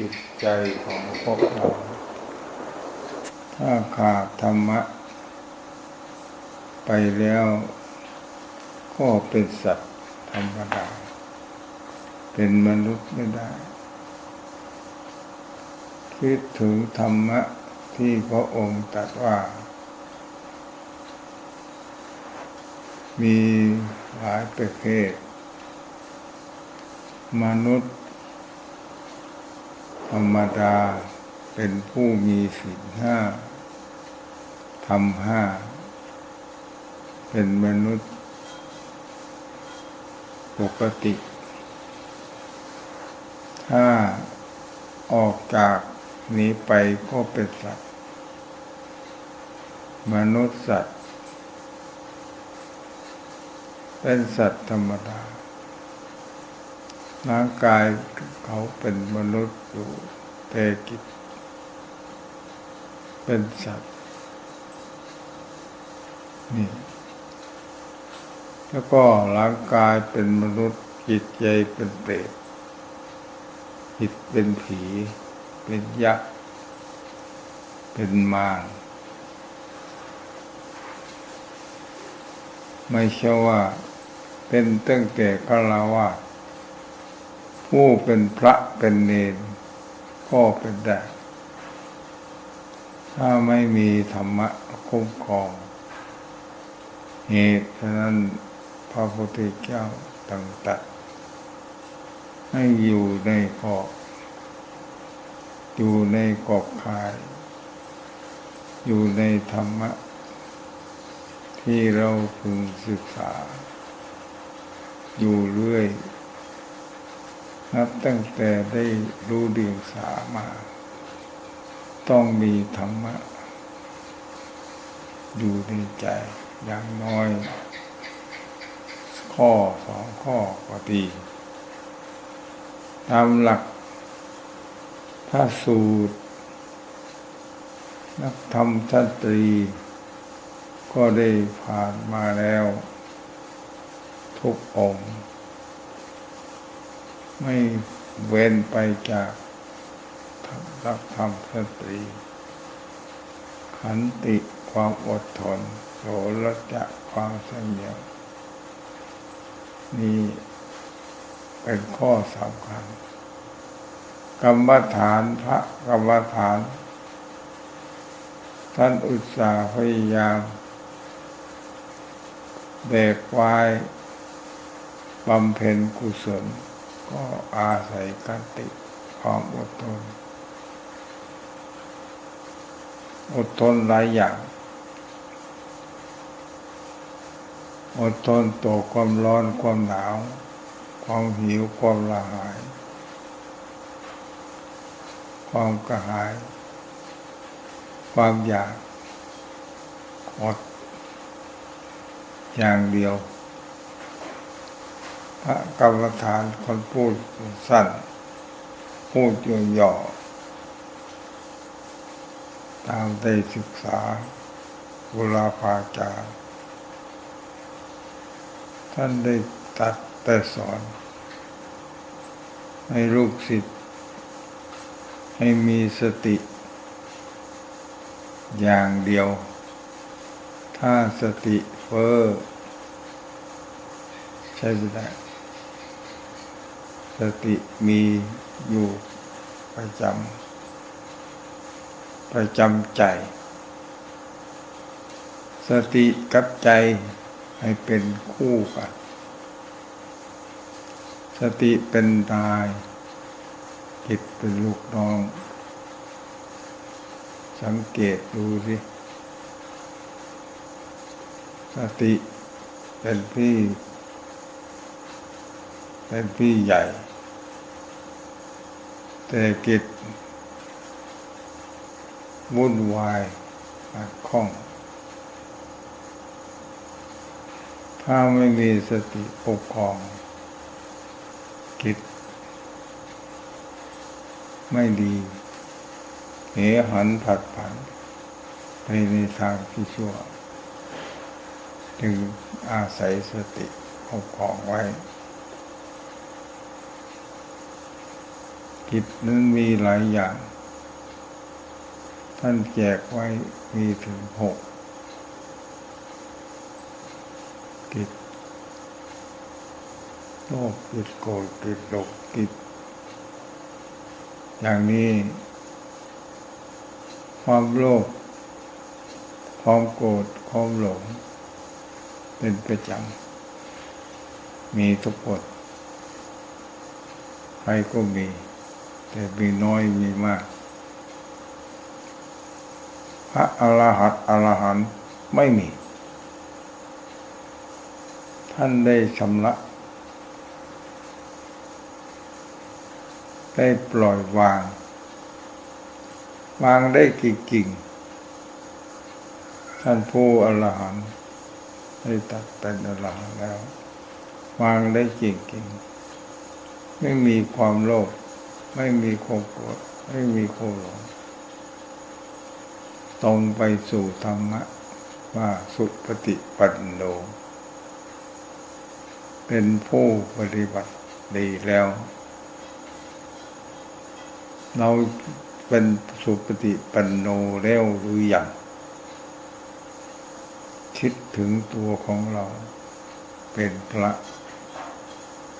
จิตใจของพวกเรา ถ้าขาดธรรมะ ไปแล้ว ก็เป็นสัตว์ธรรมดา เป็นมนุษย์ไม่ได้ คิดถึงธรรมะที่พระองค์ตรัสว่า มีหลายประเภทมนุษย์ ธรรมดาเป็นผู้มีศีลห้าทำห้า เป็นมนุษย์ ปกติถ้าออกจากนี้ไปก็เป็นสัตว์ มนุษย์สัตว์ เป็นสัตว์ธรรมดา ร่างกายเขาเป็นมนุษย์อยู่แต่กิจ เป็นสัตว์ นี่ แล้วก็ร่างกายเป็นมนุษย์ จิตใจเป็นเปรตจิตเป็นผี เป็นยักษ์ เป็นมารไม่ใช่ว่า เป็นตั้งแต่ฆราวาส ผู้เป็นพระเป็นเนรก็เป็นได้ถ้าไม่มีธรรมะคุ้มครอง เหตุฉะนั้นพระพุทธเจ้าตั้งแตัดให้อยู่ในขอบอยู่ในกอบคาย อยู่ในธรรมะ ที่เราพึงศึกษา อยู่เรื่อย นับตั้งแต่ได้รู้เดียงสามา ต้องมีธรรมะ อยู่ในใจอย่างน้อย ข้อสองข้อก็ดีตามหลักพระสูตร นักธรรมชันตรี ก็ได้ผ่านมาแล้ว ทุกองค์ ไม่เว้นไปจากรักธรรมสตรีขันติความอดทนโสรจะความเสงบนี่เป็นข้อสำคัญ กรรมฐานพระกรรมฐาน ท่านอุตสาห์พยายามแบกไว้บำเพ็ญกุศล ก็อาศัยกันติความอดทน อดทนหลายอย่าง อดทนต่อความร้อนความหนาว ความหิวความละหาย ความกระหาย ความอยากอดอย่างเดียว พระกรรมฐานคนพูดสั้น พูดย่อๆตามได้ศึกษาบุราภาจารย์ท่านได้ตัดแต่สอน ให้ลูกศิษย์ให้มีสติ อย่างเดียว ถ้าสติเฟอ้อใช้ไม่ได้ สติมีอยู่ประจำประจำใจ สติกับใจให้เป็นคู่กันสติเป็นตายจิตเป็นลูกน้อง สังเกตดูสิสติเป็นพี่ เป็นพี่ใหญ่ แต่กิจวุ่นวายขัดข้อง ถ้าไม่มีสติปกครอง กิจ ไม่ดีเหหันผัดผัน ไปในทางที่ชั่ว จึงอาศัยสติปกครองไว้ กิจนั้นมีหลายอย่าง ท่านแจกไว้มีถึงหกกิจโลภกิจโกรธกิจหลงกิจอย่างนี้ ความโลภความโกรธความหลง เป็นประจำมีทุกคนใครก็มี แต่มีน้อยมีมาก พระอรหันต์อรหันต์ไม่มี ท่านได้ชำระ ได้ปล่อยวาง วางได้กิ่งท่านผู้อรหันต์ได้ตัดเป็นอรหันต์แล้ว วางได้กิ่งๆไม่มีความโลภ ไม่มีความโกรธไม่มีความหลงตรงไปสู่ธรรมะว่าสุปฏิปันโน เป็นผู้ปฏิบัติดีแล้ว เราเป็นสุปฏิปันโนแล้วหรืออยังคิดถึงตัวของเรา เป็นพระ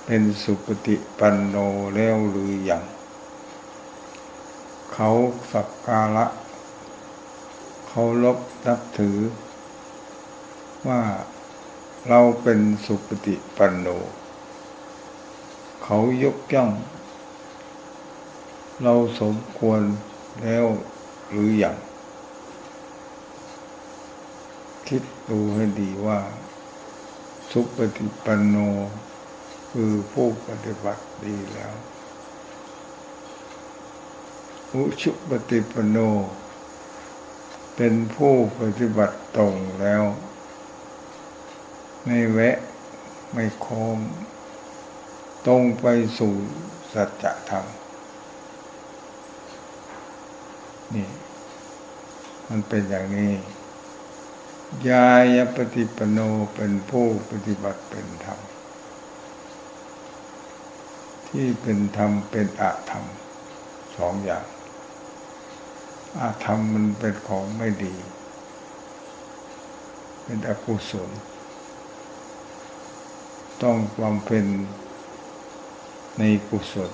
เป็นสุปฏิปันโนแล้วหรืออยัง เขาสักการะเขาลบนับถือ ว่าเราเป็นสุปฏิปันโน เขายกย่อง เราสมควรแล้วหรืออยังคิดดูให้ดีว่า สุปฏิปันโน คือผู้ปฏิบัติดีแล้ว อุชุปฏิปโน เป็นผู้ปฏิบัติตรงแล้ว ไม่แวะไม่โค้งตรงไปสู่สัจธรรมนี่มันเป็นอย่างนี้ ยายปฏิปโนเป็นผู้ปฏิบัติเป็นธรรม ที่เป็นธรรมเป็นอะธรรมสองอย่าง อาธรรมมันเป็นของไม่ดี เป็นอกุศล ต้องความเป็นในกุศล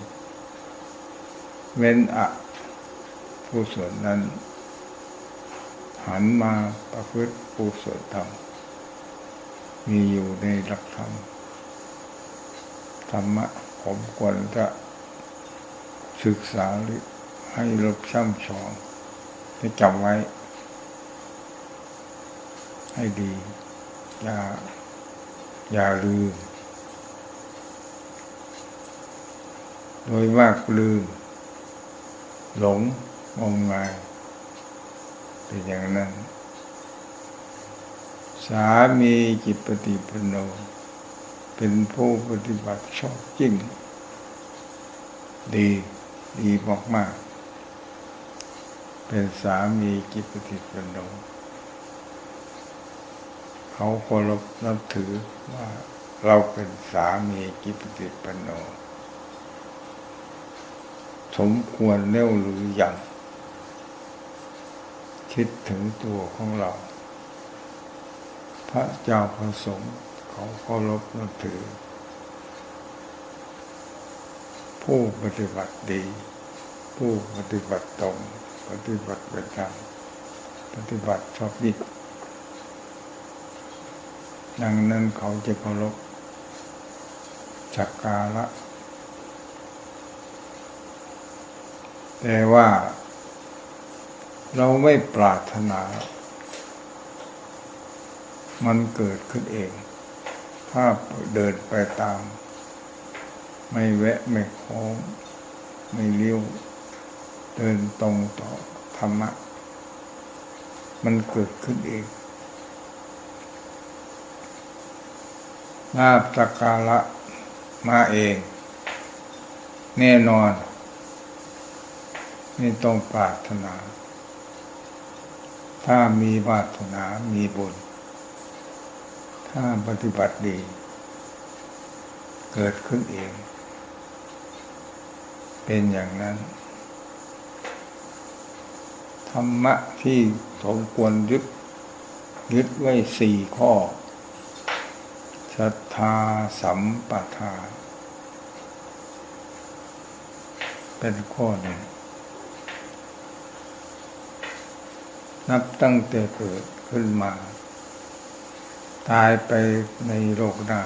เว้นอะกุศลนั้น หันมาประพฤติกุศลธรรม มีอยู่ในหลักธรรม ธรรมะผมควรจะศึกษาหรือให้ลบช่ำชอง ให้จำไว้ ให้ดี อย่า อย่าลืม โดยมากลืม หลงงมงายเป็นอย่างนั้น สามีจิตปฏิปโน เป็นผู้ปฏิบัติชอบจริง ดี ดีมากๆ เป็นสามีจิตปฏิปโนเขาเคารพนับถือว่าเราเป็นสามีจิตปฏิปโนสมควรเล่วหรืออยังคิดถึงตัวของเรา พระเจ้าพระสงฆ์เขาเคารพนับถือ ผู้ปฏิบัติดี ผู้ปฏิบัติตรง ปฏิบัติเป็นธรรมปฏิบัติชอบดีดังนั้นเขาจะเคารพจักการะแต่ว่า เราไม่ปรารถนา มันเกิดขึ้นเอง ถ้าเดินไปตาม ไม่แวะ ไม่โค้ง ไม่เลี้ยว เดินตรงต่อธรรมะ มันเกิดขึ้นเองลาบสักการะมาเอง แน่นอน ไม่ต้องปรารถนา ถ้ามีวาสนามีบุญ ถ้าปฏิบัติดี เกิดขึ้นเอง เป็นอย่างนั้น ธรรมะที่สมควรยึดยึดไว้สี่ข้อศรัทธาสัมปทา เป็นข้อหนึ่งนับตั้งแต่เกิดขึ้นมา ตายไปในโลกหน้า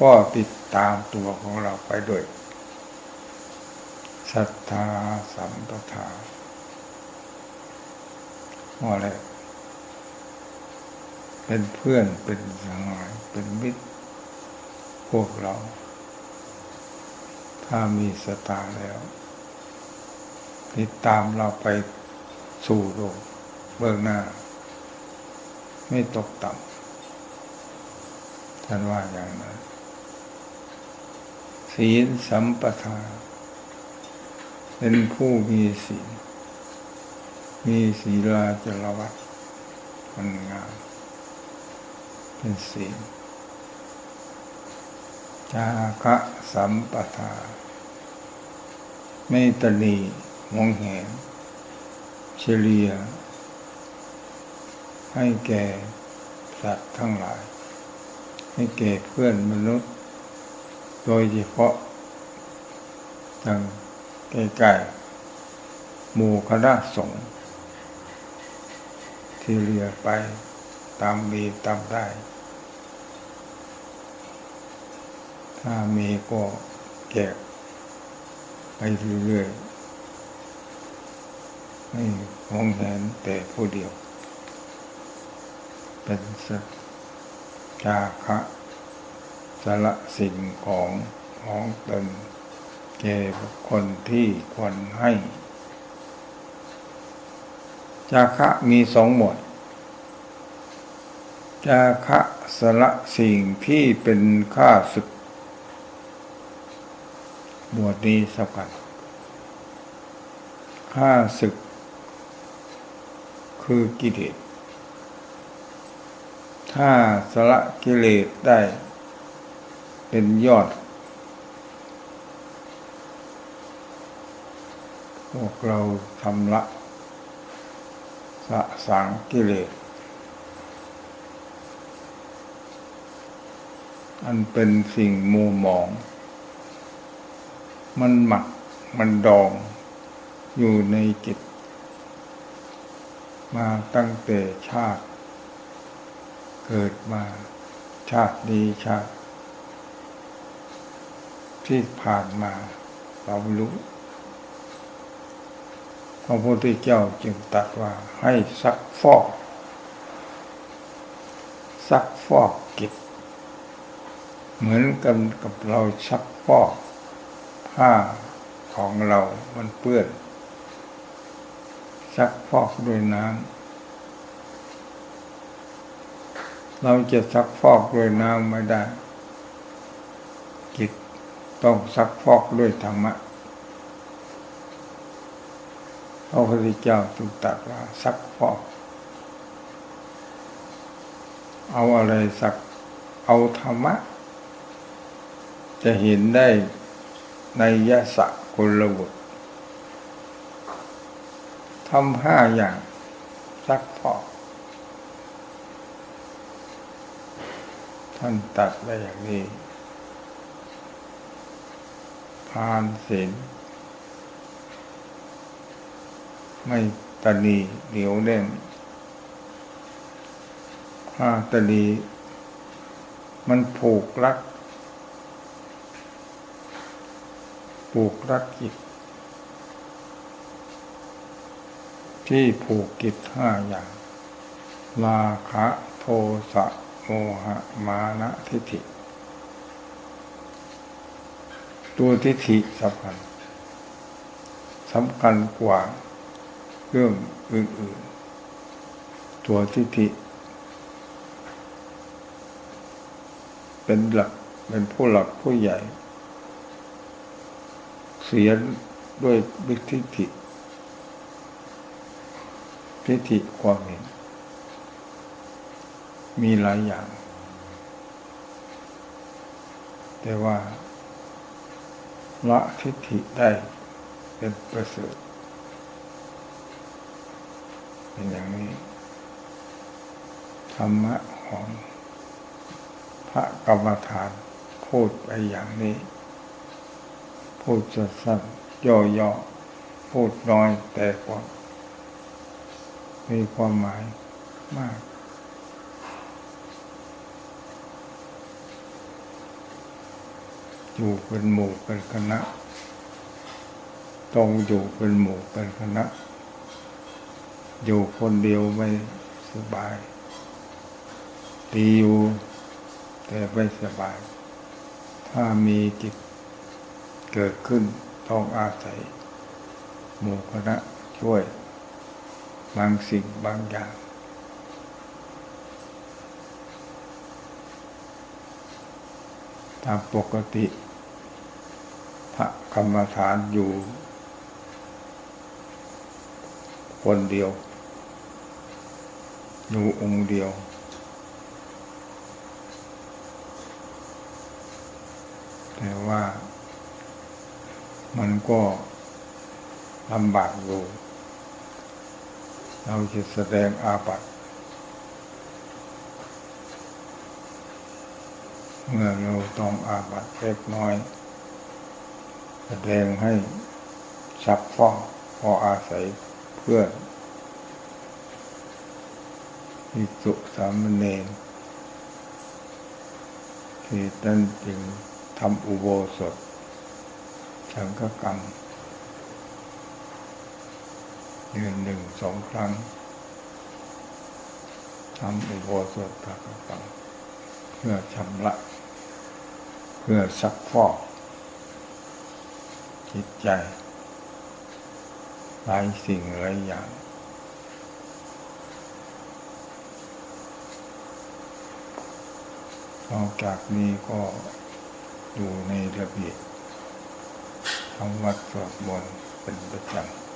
ก็ติดตามตัวของเราไปด้วยศรัทธาสัมปทา นว่าอะไรเป็นเพื่อนเป็นสหายเป็นมิตร พวกเรา ถ้ามีสตาแล้วติดตามเราไปสู่โลกเบื้องหน้า ไม่ตกต่ำท่านว่าอย่างนั้นศีลสัมปทา เป็นผู้มีศีล มีศีลาจรวัตมันงามเป็นศีลจาคะสัมปทา ไม่ตนีมองเห็นเฉลีย ให้แก่สัตว์ทั้งหลาย ให้แก่เพื่อนมนุษย์ โดยเฉพาะทางใกล้ๆหมู่คณะสงฆ์ ที่เรียไปตามมีตามได้ ถ้ามีก็แกไปเรื่อยๆไม่มองเห็นแต่ผู้เดียว เป็นสัจจาคะสละสิ่งของของตนแก่บุคคลที่ควรให้ จาคะมีสองหมวด จาคะสละสิ่งที่เป็นค่าศึก หมวดนี้สำคัญค่าศึก คือกิเลส ถ้าสละกิเลสได้เป็นยอดพวกเราทำละ สะสางกิเลส อันเป็นสิ่งมัวหมอง มันหมักมันดองอยู่ในจิต มาตั้งแต่ชาติ เกิดมาชาติดีชาติ ที่ผ่านมาเรารู้ พระพุทธเจ้าจึงตรัสว่าให้ซักฟอก ซักฟอกกิจ เหมือนกันกับเราซักฟอก ผ้าของเรามันเปื้อนซักฟอกด้วยน้ำเราจะซักฟอกด้วยน้ำไม่ได้ กิจต้องซักฟอกด้วยธรรมะ พระพุทธเจ้าจึงตรัสว่าซักฟอกเอาอะไรสักเอาธรรมะ จะเห็นได้ในยะสะกุลบุตรทำห้าอย่างซักฟอกท่านตัดไว้อย่างนี้ทานศีล ไม่ตนีเหนียวแน่นถ้าตนีมันผูกรัก ผูกรักจิตที่ผูกกิจห้าอย่างราคะโทสะโมหะมานะทิฏฐิ ตัวทิฏฐิสำคัญสำคัญกว่า รื่องอื่น ๆ ตัวทิฏฐิ เป็นหลักเป็นผู้หลักผู้ใหญ่ เสียด้วยวิทิฏฐิทิฏฐิความเห็น มีหลายอย่าง แต่ว่าละทิฏฐิได้เป็นประเสริฐ เป็นอย่างนี้ ธรรมะของพระกรรมฐานพูดไปอย่างนี้ พูดสั้นๆย่อๆพูดน้อยแต่กว่า มีความหมายมากอยู่เป็นหมู่เป็นคณะ ต้องอยู่เป็นหมู่เป็นคณะ อยู่คนเดียวไม่สบาย ดีอยู่แต่ไม่สบาย ถ้ามีกิจเกิดขึ้นต้องอาศัย หมู่คณะช่วย บางสิ่งบางอย่าง ตามปกติ พระกรรมฐานอยู่ คนเดียว อยู่องค์เดียว แต่ว่ามันก็ลำบากอยู่ เราจะแสดงอาบัติเมื่อเราต้องอาบัติเล็กน้อย แสดงให้ซับฟ้อกพออาศัยเพื่อน ภิกษุสามเณรที่นั่นจึงทำอุโบสถสังฆกรรมเดือนหนึ่งสองครั้งทำอุโบสถสังฆกรรมเพื่อชำระ เพื่อซักฟอกจิตใจหลายสิ่งหลายอย่าง นอกจากนี้ก็อยู่ในระเบียบทำวัดสวดมนต์เป็นประจำ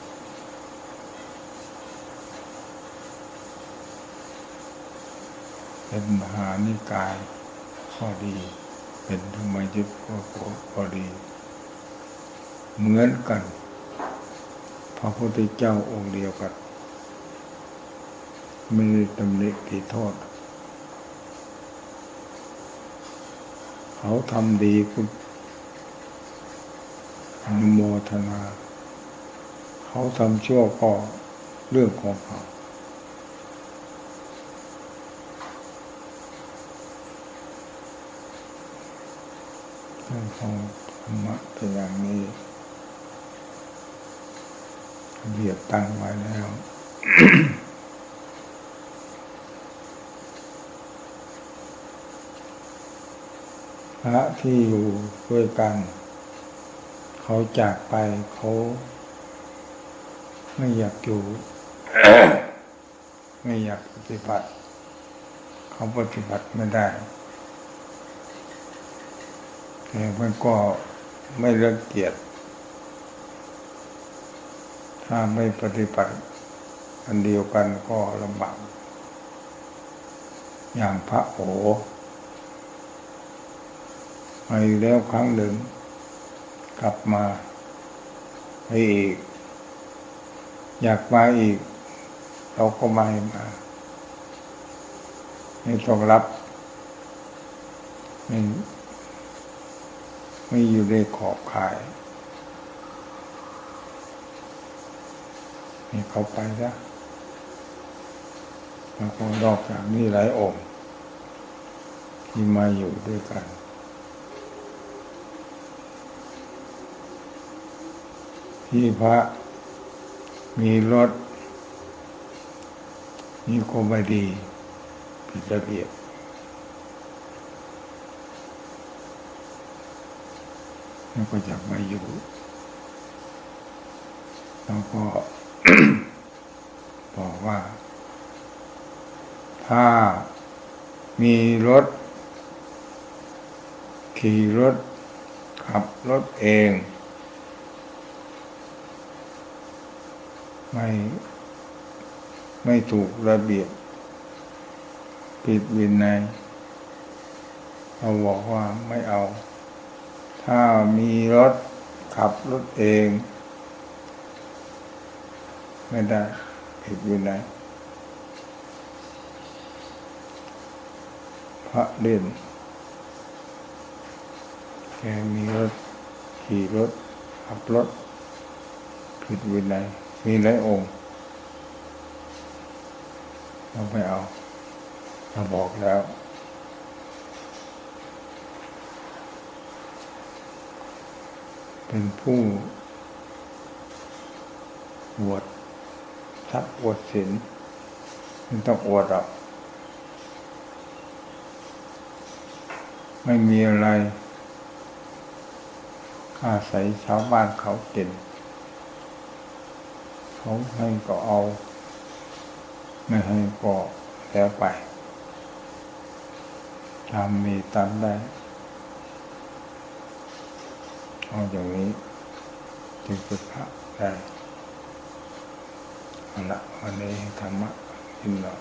เป็นมหานิกายข้อดี เป็นธรรมยุทธ์ก็ข้อดี เหมือนกัน พระพุทธเจ้าองค์เดียวกัน ไม่ได้ตำหนิติโทษ เขาทำดีคุณอนุโมทนา เขาทำชั่วก็เรื่องของเขา เรื่องของธรรมะเป็นอย่างนี้เรียบตั้งไว้แล้ว พระที่อยู่ด้วยกัน เขาจากไปเขา ไม่อยากอยู่ ไม่อยากปฏิบัติ เขาปฏิบัติไม่ได้แต่มันก็ไม่รังเกียจถ้าไม่ปฏิบัติ อันเดียวกันก็ลำบากอย่างพระโอ ไปแล้วครั้งหนึ่ง กลับมาไปอีก อยากมาอีก เราก็ไม่มาไม่ต้องรับไม่ไม่อยู่ในขอบข่ายให้เขาไปซะแล้วก็นอกจากนี้หลายองค์ที่มาอยู่ด้วยกัน ที่พระ มีรถ มีคมไม่ดี ผิดระเบียบแล้วก็อยากมาอยู่ แล้วก็บอกว่า ถ้ามีรถ ขี่รถ ขับรถเอง ไม่ไม่ถูกระเบียบ ผิดวินัยเราบอกว่าไม่เอา ถ้ามีรถขับรถเอง ไม่ได้ ผิดวินัยพระเล่น แกมีรถ ขี่รถขับรถผิดวินัย มีหลายองค์เราไม่เอาเราบอกแล้วเป็นผู้บวชทักบวชศีลไม่ต้องอวดหรอกไม่มีอะไร อาศัยชาวบ้านเขากิน เขาให้ก็เอา ไม่ให้ก็แล้วไปตามมีตามได้เอาอย่างนี้จึงเป็นพระได้เอาละวันนี้ธรรมะกินหน่อย